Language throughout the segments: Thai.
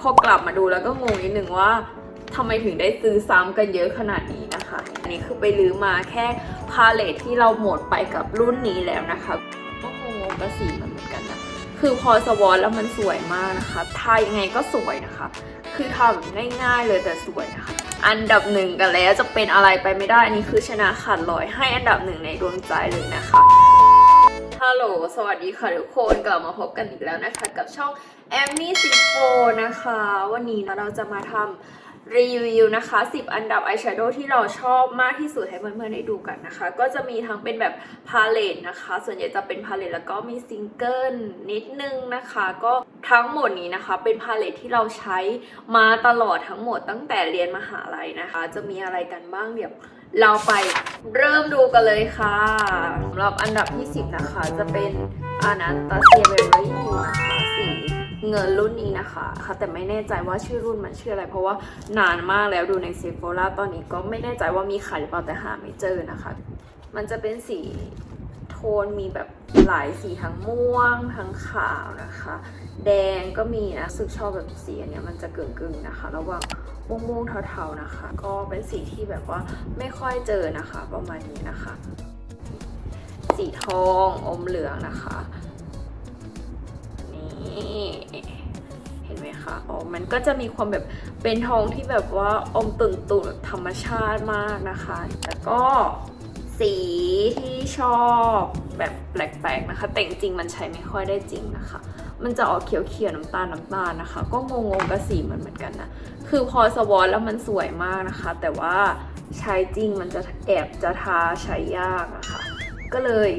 พอกลับมาดูแล้วก็งงนิดนึงว่าทำไมถึงได้ซื้อซ้ำกันเยอะขนาดนี้นะคะ อันนี้คือไปลื้อมาแค่พาเลทที่เราหมดไปกับรุ่นนี้แล้วนะคะก็งงๆกับสีมันเหมือนกันนะคือพอสวอตแล้วมันสวยมากนะคะทายังไงก็สวยนะคะ คือทำแบบง่ายๆเลยแต่สวยนะคะ อันดับหนึ่งกันแล้วจะเป็นอะไรไปไม่ได้ อันนี้คือชนะขาดลอยให้อันดับหนึ่งในดวงใจเลยนะคะ ฮัลโหล สวัสดีค่ะทุกคนกลับมาพบกันอีกแล้วนะคะ กับช่องแอมมี่ซิโฟนะคะ วันนี้เราจะมาทำรีวิวนะคะ 10 อันดับอายแชโดว์ที่เราชอบมากที่สุดให้เพื่อนๆได้ดูกันนะคะ ก็จะมีทั้งเป็นแบบพาเลตนะคะ ส่วนใหญ่จะเป็นพาเลตแล้วก็มีซิงเกิลนิดนึงนะคะ ก็ทั้งหมดนี้นะคะเป็นพาเลตที่เราใช้มาตลอดทั้งหมดตั้งแต่เรียนมหาลัยนะคะ จะมีอะไรกันบ้างเดี๋ยว เราไปเริ่มดูกันเลยค่ะสำหรับอันดับที่ 10 นะคะ จะเป็นอานาตาเซียเบลลี่นะคะสีเงินรุ่นนี้นะคะค่ะแต่ไม่แน่ใจว่าชื่อรุ่นมันชื่ออะไร เพราะว่านานมากแล้วดูในเซฟโฟล่าตอนนี้ก็ไม่แน่ใจว่ามีขายหรือเปล่าแต่หาไม่เจอนะคะ มันจะเป็นสีโทนมีแบบหลายสีทั้งม่วงทั้งขาวนะคะ แดงก็มีนะสึกชอบแบบสีอันนี้มันจะเกึ่งๆนะคะ ระหว่าง ม่วงๆเทาๆนะคะ ก็เป็นสีที่แบบว่าไม่ค่อยเจอนะคะ ประมาณนี้นะคะ สีทองอมเหลืองนะคะนี่เห็นไหมคะอ๋อมันก็จะมีความแบบเป็นทองที่แบบว่าอมตุ่นๆธรรมชาติมากนะคะแล้วก็สีที่ชอบแบบแปลกๆนะคะ แต่จริงมันใช้ไม่ค่อยได้จริงนะคะ มันจะออกเขียวๆน้ำตาลน้ำตาลนะคะ ก็งงๆกับสีมันเหมือนกันนะ คือพอสวอตแล้วมันสวยมากนะคะ แต่ว่าใช้จริงมันจะแอบจะทาใช้ยากนะคะ ก็เลย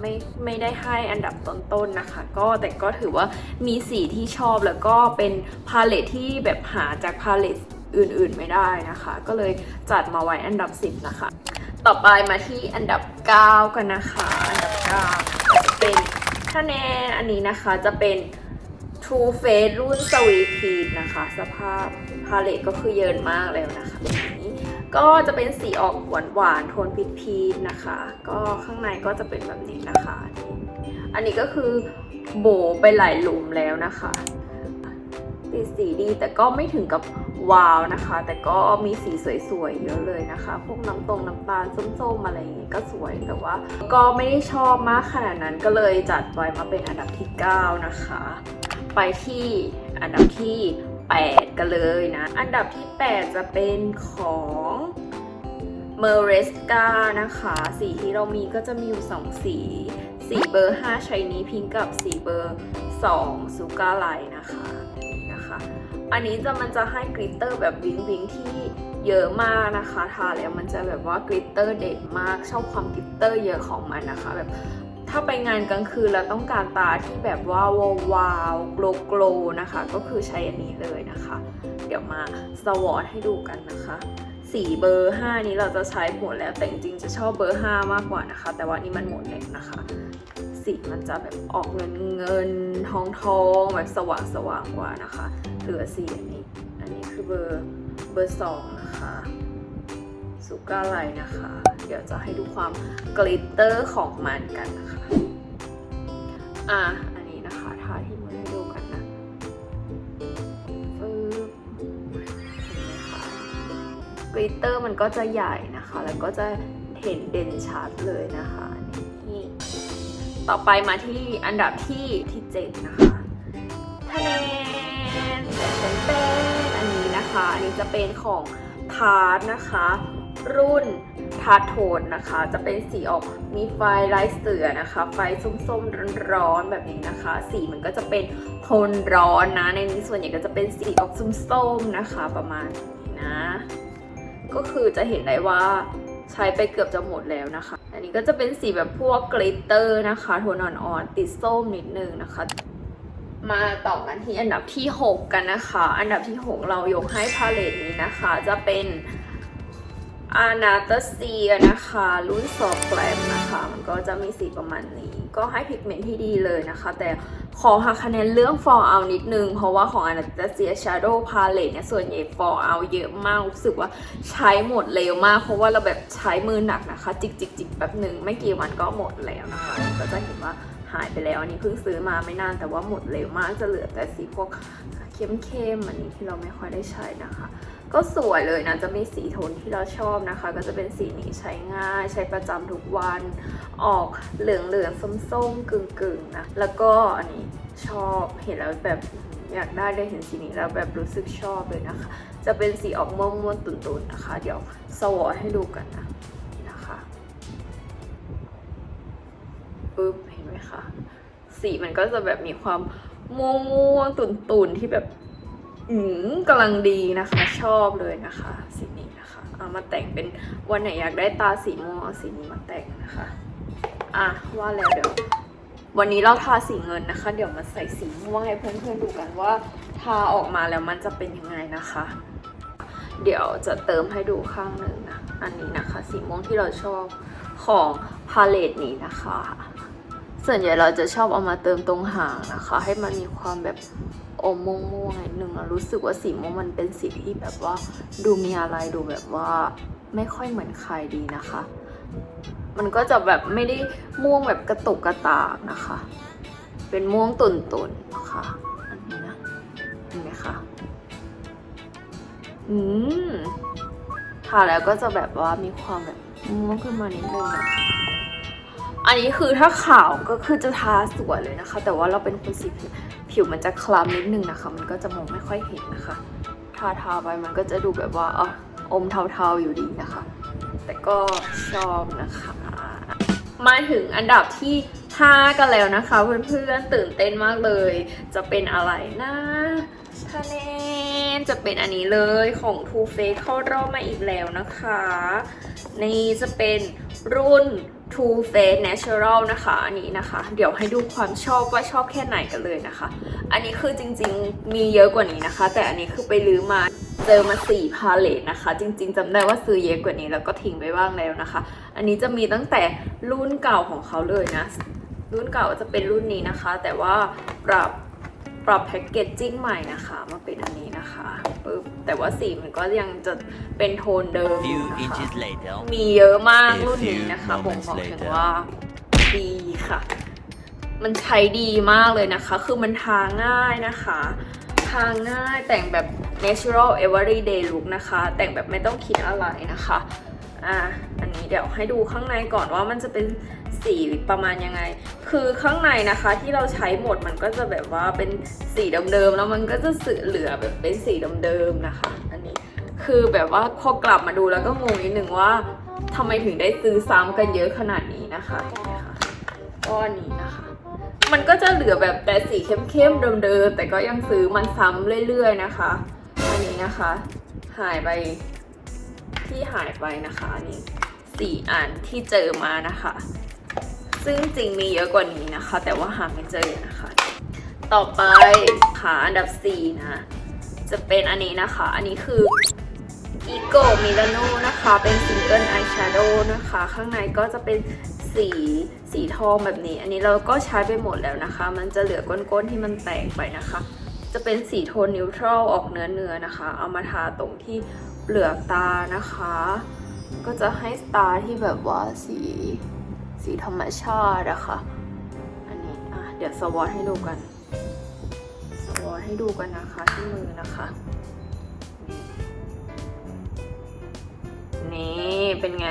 ไม่ไม่ได้ให้อันดับต้นๆนะคะ ก็แต่ก็ถือว่ามีสีที่ชอบแล้วก็เป็นพาเลทที่แบบหาจากพาเลทอื่นๆไม่ได้นะคะ ก็เลยจัดมาไว้อันดับ 10 นะคะ ต่อไปมาที่อันดับ 9 กันนะคะ อันดับ 9 เป็น ถ้าแนนอันนี้นะคะจะเป็น True Face รุ่นสวีทีนนะคะ สภาพพาเลตก็คือเยินมากแล้วนะคะนี้ก็จะเป็นสีออกหวานหวานๆโทนพีชพีนะคะ ก็ข้างในก็จะเป็นแบบนี้นะคะ อันนี้ก็คือโบไปหลายหลุมแล้วนะคะ ติดสีดีแต่ก็ไม่ถึงกับว้าวนะคะ แต่ก็มีสีสวยๆเยอะเลยนะคะ พวกน้ำตรงน้ำตาลส้มๆอะไรอย่างงี้ก็สวยแต่ว่า ก็ไม่ได้ชอบมากขนาดนั้นก็เลยจัดไว้มาเป็นอันดับที่ 9 นะคะ ไปที่อันดับที่ 8 กันเลยนะ อันดับที่ 8 จะเป็นของเมอร์เรสกานะคะ สีที่เรามีก็จะมีอยู่2สีสีเบอร์5ชัยนี้พิงกับสีเบอร์2ซูการไลนะคะนี่นะคะ อันนี้จะมันจะให้กริตเตอร์แบบวิงวิงที่เยอะมากนะคะทาแล้วมันจะแบบว่ากริตเตอร์เด็ดมากชอบความกริตเตอร์เยอะของมันนะคะแบบถ้าไปงานกลางคืนแล้วต้องการตาที่แบบว่าวาวๆโกลโกลนะคะ ก็คือใช้อันนี้เลยนะคะ เดี๋ยวมาสวอตให้ดูกันนะคะสีเบอร์ 5 นี้เราจะใช้หมดแล้วแต่จริงๆจะชอบเบอร์ 5 มากกว่านะคะ แต่ว่านี่มันหมดแล้วนะคะ สีมันจะแบบออกเงินเงินทองทองแบบสว่างสว่างกว่านะคะ เหลือสี่อันนี้ อันนี้คือเบอร์เบอร์สองนะคะสุก้าไลนะคะ เดี๋ยวจะให้ดูความกลิตเตอร์ของมันกันนะคะ อะ อันนี้นะคะทาที่มือให้ดูกันนะกลิตเตอร์มันก็จะใหญ่นะคะ แล้วก็จะเห็นเด่นชัดเลยนะคะนี่ต่อไปมาที่อันดับที่ที่เจ็ดนะคะ นะคะ อันนี้จะเป็นของทาร์ตนะคะ รุ่นทาร์โทนนะคะ จะเป็นสีออกมีไฟลายเสือนะคะ ไฟส้มๆร้อนๆแบบนี้นะคะ สีมันก็จะเป็นโทนร้อนนะ ในนี้ส่วนใหญ่ก็จะเป็นสีออกส้มๆนะคะ ประมาณนะ ก็คือจะเห็นได้ว่าใช้ไปเกือบจะหมดแล้วนะคะ อันนี้ก็จะเป็นสีแบบพวกกลิตเตอร์นะคะ โทนอ่อนๆติดส้มนิดนึงนะคะ มาต่อกันที่อันดับที่ 6 กันนะคะ อันดับที่ 6 เรายกให้พาเลตนี้นะคะ จะเป็นอานาตาเซียนะคะ รุ่นซอฟแกลมนะคะ มันก็จะมีสีประมาณนี้ ก็ให้พิกเมนต์ที่ดีเลยนะคะ แต่ขอหักคะแนนเรื่อง fall out นิดนึง เพราะว่าของ Anastasia Shadow Palette เนี่ยส่วนใหญ่ fall out เยอะมาก รู้สึกว่าใช้หมดเร็วมาก เพราะว่าเราแบบใช้มือหนักนะคะ จิกจิกจิกแบบหนึ่งไม่กี่วันก็หมดแล้วนะคะ ก็จะเห็นว่า หายไปแล้ว อันนี้เพิ่งซื้อมาไม่นานแต่ว่าหมดเร็วมากจะเหลือแต่สีพวกเข้มๆอันนี้ที่เราไม่ค่อยได้ใช้นะคะ ก็สวยเลยนะจะมีสีโทนที่เราชอบนะคะ ก็จะเป็นสีนี้ใช้ง่าย ใช้ประจำทุกวัน ออกเหลืองเหลืองๆส้มๆกึ่งๆนะแล้วก็อันนี้ชอบเห็นแล้วแบบอยากได้ได้เห็นสีนี้แล้วแบบรู้สึกชอบเลยนะคะ จะเป็นสีออกม่วงๆตุ่นๆนะคะ เดี๋ยวสวอให้ดูกันนะนะคะปึ๊บ คะสีมันก็จะแบบมีความม่วงๆตุ่นๆที่แบบอืมกำลังดีนะคะ ชอบเลยนะคะ สีนี้นะคะเอามาแต่งเป็นวันไหนอยากได้ตาสีม่วงเอาสีนี้มาแต่งนะคะอะว่าแล้วเดี๋ยววันนี้เราทาสีเงินนะคะ เดี๋ยวมาใส่สีม่วงให้เพื่อนๆดูกันว่า ทาออกมาแล้วมันจะเป็นยังไงนะคะ เดี๋ยวจะเติมให้ดูข้างหนึ่งนะ อันนี้นะคะ สีม่วงที่เราชอบของพาเลตนี้นะคะ ส่วนใหญ่เราจะชอบเอามาเติมตรงหางนะคะ ให้มันมีความแบบอมม่วงๆนิดนึงรู้สึกว่าสีม่วงมันเป็นสีที่แบบว่าดูมีอะไรดูแบบว่าไม่ค่อยเหมือนใครดีนะคะ มันก็จะแบบไม่ได้ม่วงแบบกระตุกกระตากนะคะ เป็นม่วงตุ่นๆนะคะอันนี้นะเห็นไหมคะอืมทาแล้วก็จะแบบว่ามีความแบบม่วงขึ้นมานิดนึงนะคะ อันนี้คือถ้าขาวก็คือจะทาสวยเลยนะคะ แต่ว่าเราเป็นคนสีผิวผิวมันจะคล้ำนิดนึงนะคะ มันก็จะมองไม่ค่อยเห็นนะคะ ทาทาไปมันก็จะดูแบบว่าอะอมเทาๆอยู่ดีนะคะ แต่ก็ชอบนะคะ มาถึงอันดับที่ 5 กันแล้วนะคะ เพื่อนๆตื่นเต้นมากเลย จะเป็นอะไรนะทะเนนจะเป็นอันนี้เลยของ Too Faced เข้ารอบมาอีกแล้วนะคะ นี่จะเป็นรุ่น Too Faced Natural นะคะอันนี้นะคะ เดี๋ยวให้ดูความชอบว่าชอบแค่ไหนกันเลยนะคะ อันนี้คือจริงๆมีเยอะกว่านี้นะคะ แต่อันนี้คือไปลื้อมาเจอมาสี่พาเลตนะคะ จริง ๆจำได้ว่าซื้อเยอะกว่านี้แล้วก็ทิ้งไปบ้างแล้วนะคะ อันนี้จะมีตั้งแต่รุ่นเก่าของเขาเลยนะ รุ่นเก่าจะเป็นรุ่นนี้นะคะ แต่ว่าปรับ ปรับแพ็กเกจจิ้งใหม่นะคะ มาเป็นอันนี้นะคะปึ๊บแต่ว่าสีมันก็ยังจะเป็นโทนเดิม Few นะคะ inches later. มีเยอะมาก A รุ่นนี้ few นะคะผม moments บอกถึง later ว่าดีค่ะ มันใช้ดีมากเลยนะคะ คือมันทาง่ายนะคะ ทาง่ายแต่งแบบ natural everyday look นะคะ แต่งแบบไม่ต้องคิดอะไรนะคะ อะอั นี้เดี๋ยวให้ดูข้างในก่อนว่ามันจะเป็นสีประมาณยังไง คือข้างในนะคะที่เราใช้หมดมันก็จะแบบว่าเป็นสีเดิมๆแล้วมันก็จะสื่อเหลือแบบเป็นสีเดิมๆนะคะ อันนี้คือแบบว่าพอกลับมาดูแล้วก็งงนิดนึงว่าทำไมถึงได้ซื้อซ้ำกันเยอะขนาดนี้นะคะนี่ค่ะก้อนนี้นะคะ มันก็จะเหลือแบบแต่สีเข้มๆเดิมๆแต่ก็ยังซื้อมันซ้ำเรื่อยๆนะคะ อันนี้นะคะ หายไปที่หายไปนะคะอัน นี้สี่อันที่เจอมานะคะ ซึ่งจริงมีเยอะกว่านี้นะคะ แต่ว่าหาไม่เจอนะคะ ต่อไปค่ะอันดับสี่นะ จะเป็นอันนี้นะคะ อันนี้คืออีโกมิลาโนนะคะ เป็นซิงเกิลอายแชโดว์นะคะ ข้างในก็จะเป็นสีสีทองแบบนี้ อันนี้เราก็ใช้ไปหมดแล้วนะคะ มันจะเหลือก้นๆที่มันแตกไปนะคะ จะเป็นสีโทนนิวทรัลออกเนื้อเนื้อๆนะคะ เอามาทาตรงที่เปลือกตานะคะ ก็จะให้สตาร์ที่แบบว่าสีสีธรรมชาติอะคะ่ะ อันนี้อะเดี๋ยวสวอตให้ดูกัน สวอตให้ดูกันนะคะที่มือนะคะ นี่เป็นไง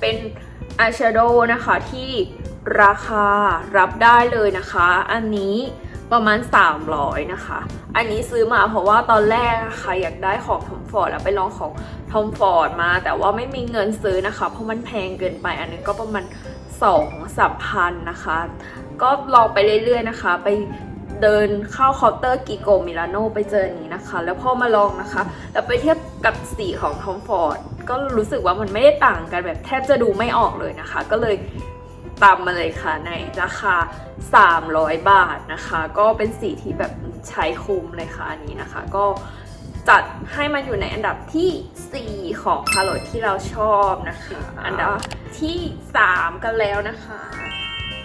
เป็นอายแชโดว์นะคะที่ราคารับได้เลยนะคะ อันนี้ ประมาณ 300 นะคะ อันนี้ซื้อมาเพราะว่าตอนแรกอะค่ะอยากได้ของทอมฟอร์ดแล้วไปลองของทอมฟอร์ดมา แต่ว่าไม่มีเงินซื้อนะคะ เพราะมันแพงเกินไป อันนึงก็ประมาณ2 3พันนะคะ ก็ลองไปเรื่อยๆนะคะ ไปเดินเข้าเคาน์เตอร์กิโกมิลานโนไปเจออนนี้นะคะ แล้วพอมาลองนะคะ แล้วไปเทียบกับสีของทอมฟอร์ดก็รู้สึกว่ามันไม่ได้ต่างกันแบบแทบจะดูไม่ออกเลยนะคะ ก็เลย ตามมาเลยค่ะในราคา 300 บาทนะคะ ก็เป็นสีที่แบบใช้คุ้มเลยค่ะอันนี้นะคะ ก็จัดให้มันอยู่ในอันดับทีสี่ 4 ของพาโลที่เราชอบนะคะ อันดับที่ 3 กันแล้วนะคะ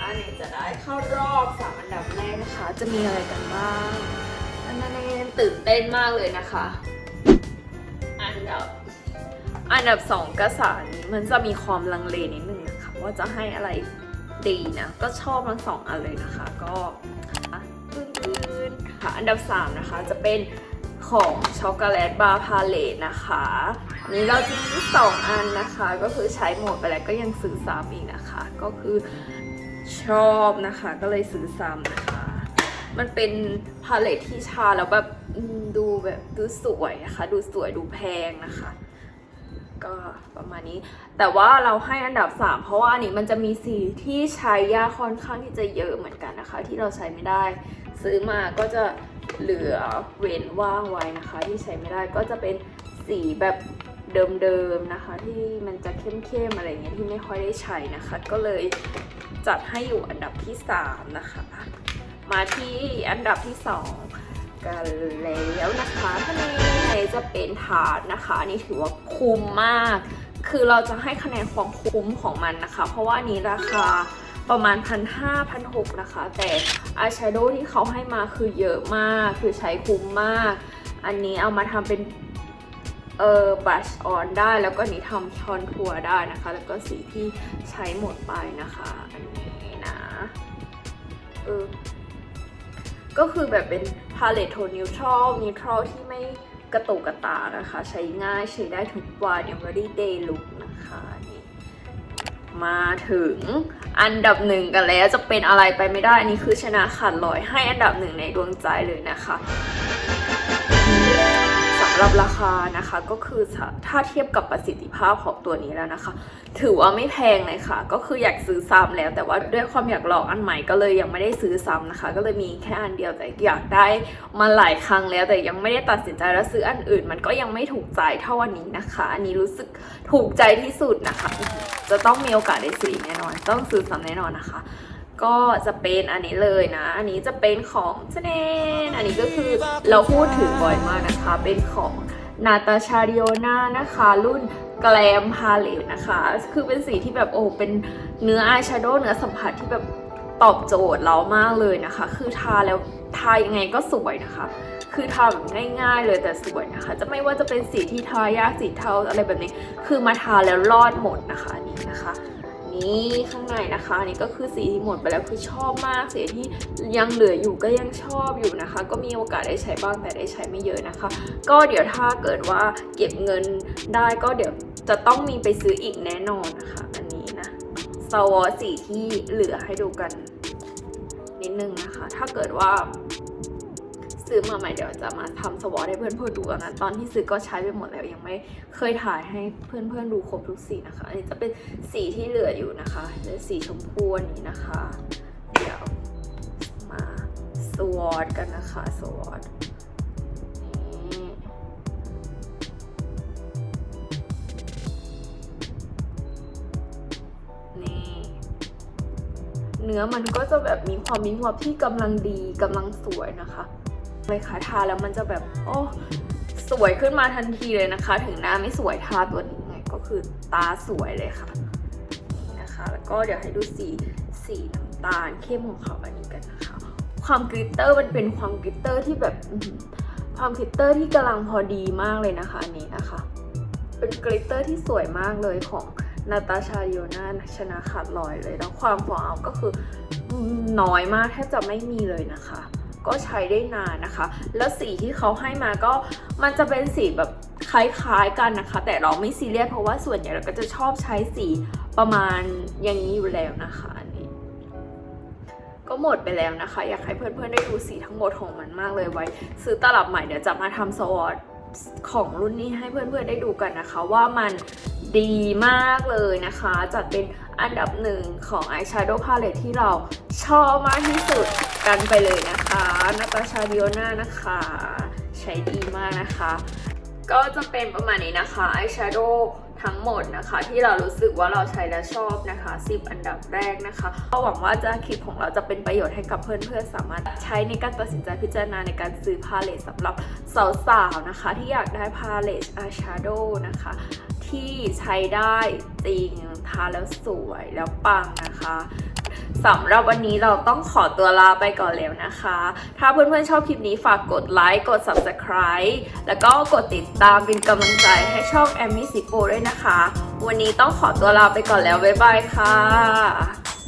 อันนี้จะได้เข้ารอบสามอันดับแรกนะคะ จะมีอะไรกันบ้างอันนั้นตื่นเต้นมากเลยนะคะ อันดับ อันดับสองกระสานนี้มันจะมีความลังเลนิดนึงนะคะ ว่าจะให้อะไร ดีนะ ก็ชอบทั้งสองอันเลยนะคะ ก็อื่นๆค่ะ อันดับ 3 นะคะ จะเป็นของช็อกโกแลตบาร์พาเลตนะคะนี้เราจะมีสองอันนะคะ ก็คือใช้หมดไปแล้วก็ยังซื้อซ้ำอีกนะคะ ก็คือชอบนะคะ ก็เลยซื้อซ้ำนะคะ มันเป็นพาเลตที่ชาแล้วแบบดูแบบดูสวยนะคะ ดูสวยดูแพงนะคะ ก็ประมาณนี้ แต่ว่าเราให้อันดับ 3 เพราะว่าอันนี้มันจะมีสีที่ใช้ยากค่อนข้างที่จะเยอะเหมือนกันนะคะ ที่เราใช้ไม่ได้ ซื้อมาก็จะเหลือเว้นว่างไว้นะคะ ที่ใช้ไม่ได้ก็จะเป็นสีแบบเดิมๆนะคะ ที่มันจะเข้มๆอะไรเงี้ยที่ไม่ค่อยได้ใช้นะคะ ก็เลยจัดให้อยู่อันดับที่ 3 นะคะ มาที่อันดับที่ 2 กันแล้วนะคะถ้าน จะเป็นถาดนะคะ อันนี้ถือว่าคุ้มมาก คือเราจะให้คะแนนความคุ้มของมันนะคะ เพราะว่านี้ราคาประมาณพันห้าพันหกนะคะ แต่อายแชโดว์ที่เขาให้มาคือเยอะมาก คือใช้คุ้มมาก อันนี้เอามาทำเป็นเออบัชออนได้แล้วก็นนี้ทำคอนทัวร์ได้นะคะ แล้วก็สีที่ใช้หมดไปนะคะ อันนี้นะเออก็คือแบบเป็นพาเลตโทนนิวทรัลนิวทรัลที่ไม่ กระตุกกระตากนะคะ ใช้ง่ายใช้ได้ทุกวัน everyday look นะคะนี่มาถึงอันดับหนึ่งกันแล้วจะเป็นอะไรไปไม่ได้ อันนี้คือชนะขาดลอยให้อันดับหนึ่งในดวงใจเลยนะคะ รับราคานะคะก็คือถ้าเทียบกับประสิทธิภาพของตัวนี้แล้วนะคะ ถือว่าไม่แพงเลยค่ะ ก็คืออยากซื้อซ้ำแล้ว แต่ว่าด้วยความอยากลองอันใหม่ก็เลยยังไม่ได้ซื้อซ้ำนะคะ ก็เลยมีแค่อันเดียวแต่อยากได้มาหลายครั้งแล้ว แต่ยังไม่ได้ตัดสินใจแล้วซื้ออันอื่น มันก็ยังไม่ถูกใจเท่าวันนี้นะคะ อันนี้รู้สึกถูกใจที่สุดนะคะ จะต้องมีโอกาสได้ซื้อแน่นอน ต้องซื้อซ้ำแน่นอนนะคะ ก็จะเป็นอันนี้เลยนะ อันนี้จะเป็นของเจเนนอันนี้ก็คือเราพูดถึงบ่อยมากนะคะ เป็นของนาตาชาดิโอนานะคะ รุ่นแกลมพาเลตนะคะ คือเป็นสีที่แบบโอ้เป็นเนื้ออายแชโดว์เนื้อสัมผัสที่แบบตอบโจทย์เรามากเลยนะคะ คือทาแล้วทายังไงก็สวยนะคะ คือทาแบบง่ายๆเลยแต่สวยนะคะ จะไม่ว่าจะเป็นสีที่ทายากสีเทาอะไรแบบนี้ คือมาทาแล้วรอดหมดนะคะอันนี่นะคะ นี่ข้างในนะคะอันนี่ก็คือสีที่หมดไปแล้วคือชอบมากสีที่ยังเหลืออยู่ก็ยังชอบอยู่นะคะ ก็มีโอกาสได้ใช้บ้างแต่ได้ใช้ไม่เยอะนะคะ ก็เดี๋ยวถ้าเกิดว่าเก็บเงินได้ก็เดี๋ยวจะต้องมีไปซื้ออีกแน่นอนนะคะ อันนี้นะสวอสีที่เหลือให้ดูกัน นิดนึงนะคะ ถ้าเกิดว่า ซื้อมาใหม่เดี๋ยวจะมาทำสวอตให้เพื่อนๆดูกันนะตอนที่ซื้อก็ใช้ไปหมดแล้วยังไม่เคยถ่ายให้เพื่อนๆดูครบทุกสีนะคะอันนี้จะเป็นสีที่เหลืออยู่นะคะเป็นสีชมพูอันนี้นะคะ เดี๋ยวมาสวอตกันนะคะสวอตนี่นี่เนื้อมันก็จะแบบมีความมีความที่กำลังดีกำลังสวยนะคะ เลยค่ะทาแล้วมันจะแบบโอ้สวยขึ้นมาทันทีเลยนะคะ ถึงหน้าไม่สวยทาตัวนี้ไงก็คือตาสวยเลยค่ะนี่นะคะ แล้วก็เดี๋ยวให้ดูสีสีน้ำตาลเข้มของเขาอันนี้กันนะคะ ความกลิตเตอร์มันเป็นความกลิตเตอร์ที่แบบความกลิตเตอร์ที่กำลังพอดีมากเลยนะคะอันนี้นะคะ เป็นกลิตเตอร์ที่สวยมากเลยของนาตาชาดิโอนาชนะขาดลอยเลยแล้วความฟองเอาก็คือน้อยมากแทบจะไม่มีเลยนะคะ ก็ใช้ได้นานนะคะ แล้วสีที่เขาให้มาก็มันจะเป็นสีแบบคล้ายๆกันนะคะ แต่เราไม่ซีเรียสเพราะว่าส่วนใหญ่เราก็จะชอบใช้สีประมาณอย่างนี้อยู่แล้วนะคะอันนี้ ก็หมดไปแล้วนะคะ อยากให้เพื่อนๆได้ดูสีทั้งหมดของมันมากเลยไว้ ซื้อตลับใหม่เดี๋ยวจะมาทำสวอตของรุ่นนี้ให้เพื่อนๆได้ดูกันนะคะ ว่ามันดีมากเลยนะคะ จัดเป็นอันดับหนึ่งของ Eyeshadow Palette ที่เราชอบมากที่สุด กันไปเลยนะคะนาตาชาดิโอนานะคะ ใช้ดีมากนะคะ ก็จะเป็นประมาณนี้นะคะ Eyeshadow ทั้งหมดนะคะ ที่เรารู้สึกว่าเราใช้แล้วชอบนะคะ 10 อันดับแรกนะคะก็หวังว่าจะคลิปของเราจะเป็นประโยชน์ให้กับเพื่อนๆสามารถใช้ในการตัดสินใจพิจารณาในการซื้อพาเลตสำหรับสาวๆนะคะ ที่อยากได้พาเลต eyeshadow นะคะ ที่ใช้ได้จริงทาแล้วสวยแล้วปังนะคะ สำหรับวันนี้เราต้องขอตัวลาไปก่อนแล้วนะคะ ถ้าเพื่อนๆชอบคลิปนี้ฝากกดไลค์ กด subscribe แล้วก็กดติดตามเป็นกำลังใจให้ช่องแอมมี่สิโปด้วยนะคะ วันนี้ต้องขอตัวลาไปก่อนแล้ว บ๊ายบายค่ะ